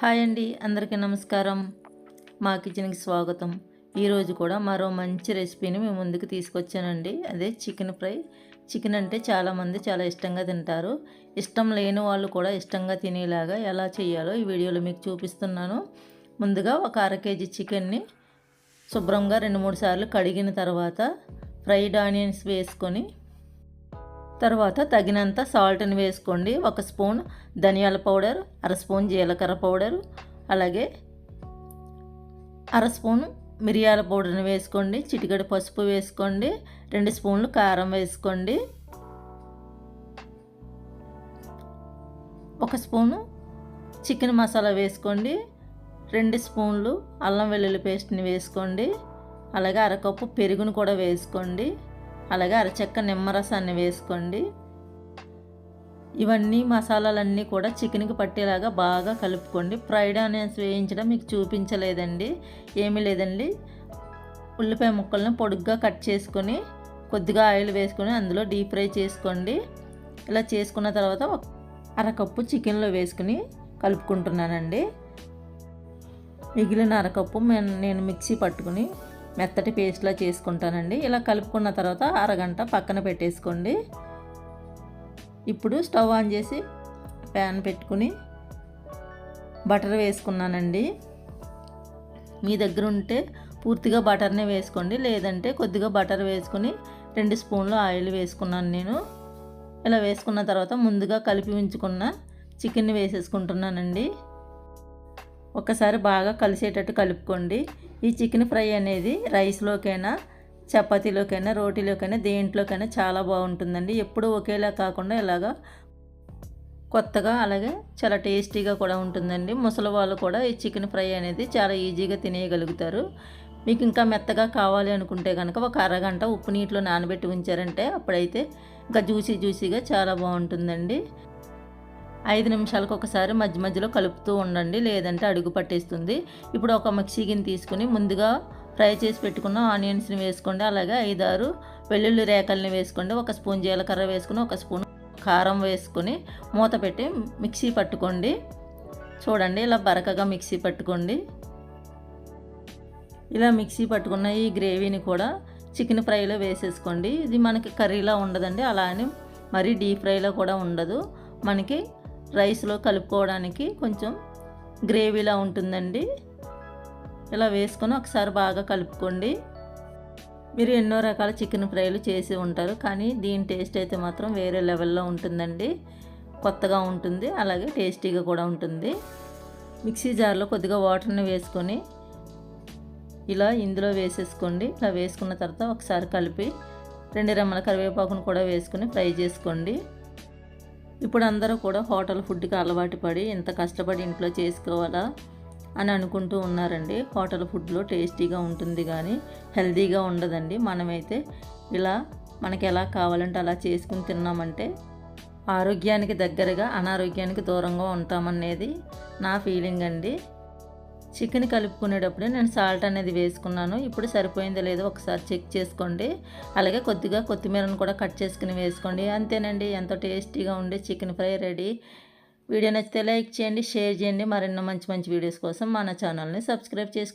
Hi అండి అందరికీ నమస్కారం. మా కిచెన్కి స్వాగతం. ఈరోజు కూడా మరో మంచి రెసిపీని మేము ముందుకు తీసుకొచ్చానండి. అదే చికెన్ ఫ్రై. చికెన్ అంటే చాలామంది చాలా ఇష్టంగా తింటారు. ఇష్టం లేని వాళ్ళు కూడా ఇష్టంగా తినేలాగా ఎలా చేయాలో ఈ వీడియోలో మీకు చూపిస్తున్నాను. ముందుగా ఒక అర కేజీ చికెన్ని శుభ్రంగా రెండు మూడు సార్లు కడిగిన తర్వాత ఫ్రైడ్ ఆనియన్స్ వేసుకొని తర్వాత తగినంత సాల్ట్ని వేసుకోండి. ఒక స్పూన్ ధనియాల పౌడర్ అర స్పూన్ జీలకర్ర పౌడర్ అలాగే అర స్పూన్ మిరియాల పౌడర్ని వేసుకోండి. చిటికెడు పసుపు వేసుకోండి. రెండు స్పూన్లు కారం వేసుకోండి. ఒక స్పూను చికెన్ మసాలా వేసుకోండి. రెండు స్పూన్లు అల్లం వెల్లుల్లి పేస్ట్ని వేసుకోండి. అలాగే అరకప్పు పెరుగును కూడా వేసుకోండి. అలాగే అరచెక్క నిమ్మరసాన్ని వేసుకోండి. ఇవన్నీ మసాలాలన్నీ కూడా చికెన్కి పట్టేలాగా బాగా కలుపుకోండి. ఫ్రైడ్ ఆనియన్స్ వేయించడం మీకు చూపించలేదండి. ఏమీ లేదండి. ఉల్లిపాయ ముక్కల్ని పొడుగ్గా కట్ చేసుకొని కొద్దిగా ఆయిల్ వేసుకొని అందులో డీప్ ఫ్రై చేసుకోండి. ఇలా చేసుకున్న తర్వాత అరకప్పు చికెన్లో వేసుకుని కలుపుకుంటున్నానండి. మిగిలిన అరకప్పు నేను మిక్సీ పట్టుకుని మెత్తటి పేస్ట్లా చేసుకుంటానండి. ఇలా కలుపుకున్న తర్వాత అరగంట పక్కన పెట్టేసుకోండి. ఇప్పుడు స్టవ్ ఆన్ చేసి ప్యాన్ పెట్టుకుని బటర్ వేసుకున్నానండి. మీ దగ్గర ఉంటే పూర్తిగా బటర్నే వేసుకోండి. లేదంటే కొద్దిగా బటర్ వేసుకుని రెండు స్పూన్లు ఆయిల్ వేసుకున్నాను నేను. ఇలా వేసుకున్న తర్వాత ముందుగా కలిపి ఉంచుకున్న చికెన్ని వేసేసుకుంటున్నానండి. ఒకసారి బాగా కలిసేటట్టు కలుపుకోండి. ఈ చికెన్ ఫ్రై అనేది రైస్లోకైనా చపాతీలోకైనా రోటీలోకైనా దేంట్లోకైనా చాలా బాగుంటుందండి. ఎప్పుడూ ఒకేలా కాకుండా ఇలాగా కొత్తగా అలాగే చాలా టేస్టీగా కూడా ఉంటుందండి. ముసలి వాళ్ళు కూడా ఈ చికెన్ ఫ్రై అనేది చాలా ఈజీగా తినేయగలుగుతారు. మీకు ఇంకా మెత్తగా కావాలి అనుకుంటే కనుక ఒక అరగంట ఉప్పు నీటిలో నానబెట్టి ఉంచారంటే అప్పుడైతే ఇంకా జ్యూసీ జ్యూసీగా చాలా బాగుంటుందండి. ఐదు నిమిషాలకు ఒకసారి మధ్య మధ్యలో కలుపుతూ ఉండండి లేదంటే అడుగు పట్టేస్తుంది. ఇప్పుడు ఒక మిక్సీ గిన్నె తీసుకుని ముందుగా ఫ్రై చేసి పెట్టుకున్న ఆనియన్స్ని వేసుకోండి. అలాగే ఐదారు వెల్లుల్లి రేకల్ని వేసుకోండి. ఒక స్పూన్ జీలకర్ర వేసుకుని ఒక స్పూన్ కారం వేసుకొని మూత పెట్టి మిక్సీ పట్టుకోండి. చూడండి ఇలా బరకగా మిక్సీ పట్టుకోండి. ఇలా మిక్సీ పట్టుకున్న ఈ గ్రేవీని కూడా చికెన్ ఫ్రైలో వేసేసుకోండి. ఇది మనకి కర్రీలా ఉండదండి. అలా అని మరీ డీప్ ఫ్రైలో కూడా ఉండదు. మనకి రైస్లో కలుపుకోవడానికి కొంచెం గ్రేవీలా ఉంటుందండి. ఇలా వేసుకొని ఒకసారి బాగా కలుపుకోండి. మీరు ఎన్నో రకాల చికెన్ ఫ్రైలు చేసి ఉంటారు కానీ దీని టేస్ట్ అయితే మాత్రం వేరే లెవెల్లో ఉంటుందండి. కొత్తగా ఉంటుంది అలాగే టేస్టీగా కూడా ఉంటుంది. మిక్సీ జార్లో కొద్దిగా వాటర్ని వేసుకొని ఇలా ఇందులో వేసేసుకోండి. ఇలా వేసుకున్న తర్వాత ఒకసారి కలిపి రెండు రెమ్మల కరివేపాకును కూడా వేసుకొని ఫ్రై చేసుకోండి. ఇప్పుడు అందరూ కూడా హోటల్ ఫుడ్కి అలవాటు పడి ఇంత కష్టపడి ఇంట్లో చేసుకోవాలా అని అనుకుంటూ ఉన్నారండి. హోటల్ ఫుడ్లో టేస్టీగా ఉంటుంది కానీ హెల్తీగా ఉండదండి. మనమైతే ఇలా మనకి ఎలా కావాలంటే అలా చేసుకుని తిన్నామంటే ఆరోగ్యానికి దగ్గరగా అనారోగ్యానికి దూరంగా ఉంటామనేది నా ఫీలింగ్ అండి. చికెన్ కలుపుకునేటప్పుడే నేను సాల్ట్ అనేది వేసుకున్నాను. ఇప్పుడు సరిపోయిందో లేదో ఒకసారి చెక్ చేసుకోండి. అలాగే కొద్దిగా కొత్తిమీరను కూడా కట్ చేసుకుని వేసుకోండి. అంతేనండి ఎంతో టేస్టీగా ఉండే చికెన్ ఫ్రై రెడీ. వీడియో నచ్చితే లైక్ చేయండి షేర్ చేయండి. మరెన్నో మంచి మంచి వీడియోస్ కోసం మన ఛానల్ని సబ్స్క్రైబ్ చేసుకోండి.